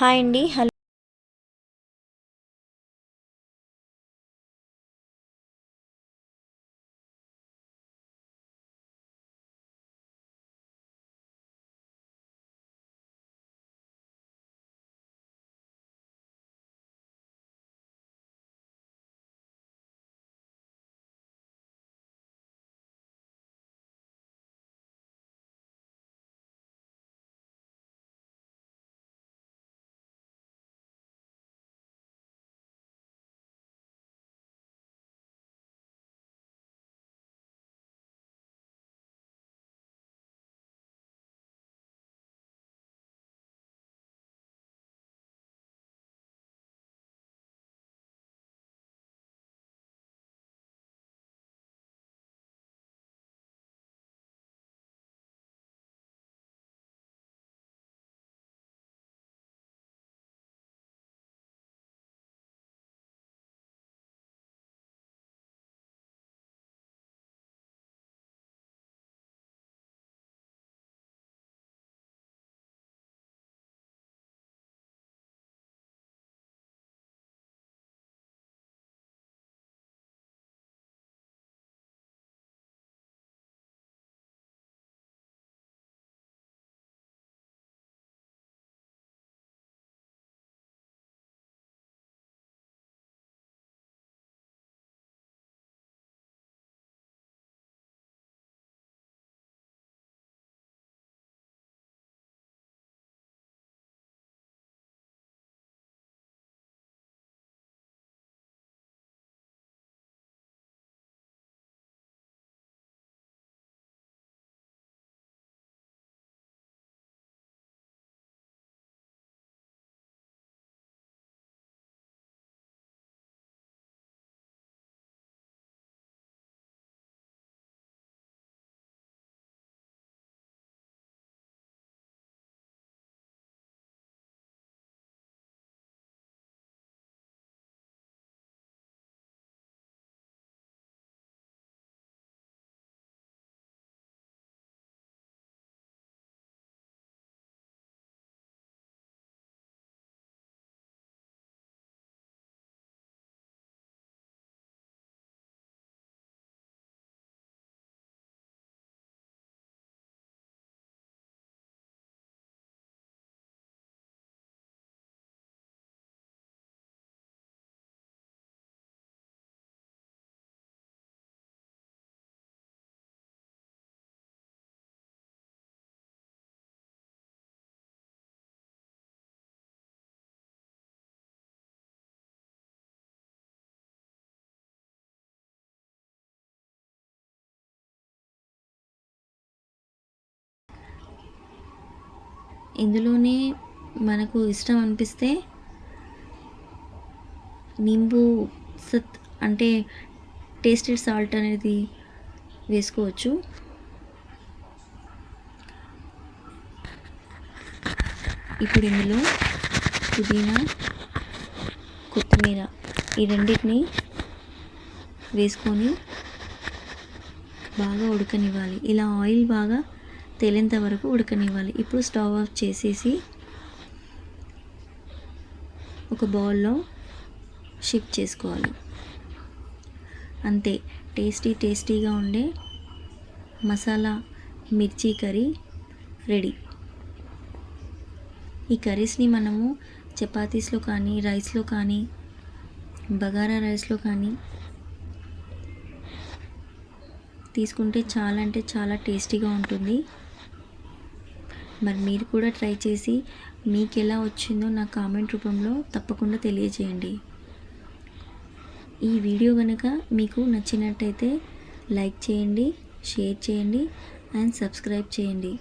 Hi అండి hello ఇందులోనే మనకు ఇష్టం అనిపిస్తే నింబు సత్ అంటే టేస్టెడ్ సాల్ట్ అనేది వేసుకోవచ్చు. ఇప్పుడు ఇందులో పుదీనా కొత్తిమీర ఈ రెండింటిని వేసుకొని బాగా ఉడకనివ్వాలి. ఇలా ఆయిల్ బాగా తేలేంత వరకు ఉడకనివ్వాలి. ఇప్పుడు స్టవ్ ఆఫ్ చేసేసి ఒక బౌల్లో షిఫ్ట్ చేసుకోవాలి. అంతే. టేస్టీ టేస్టీగా ఉండే మసాలా మిర్చి కర్రీ రెడీ. ఈ కర్రీస్ని మనము చపాతీస్లో కానీ రైస్లో కానీ బగారా రైస్లో కానీ తీసుకుంటే చాలా అంటే చాలా టేస్టీగా ఉంటుంది. మరి మీరు కూడా ట్రై చేసి మీకు ఎలా వచ్చిందో నా కామెంట్ రూపంలో తప్పకుండా తెలియజేయండి. ఈ వీడియో కనుక మీకు నచ్చినట్టయితే లైక్ చేయండి షేర్ చేయండి అండ్ సబ్స్క్రైబ్ చేయండి.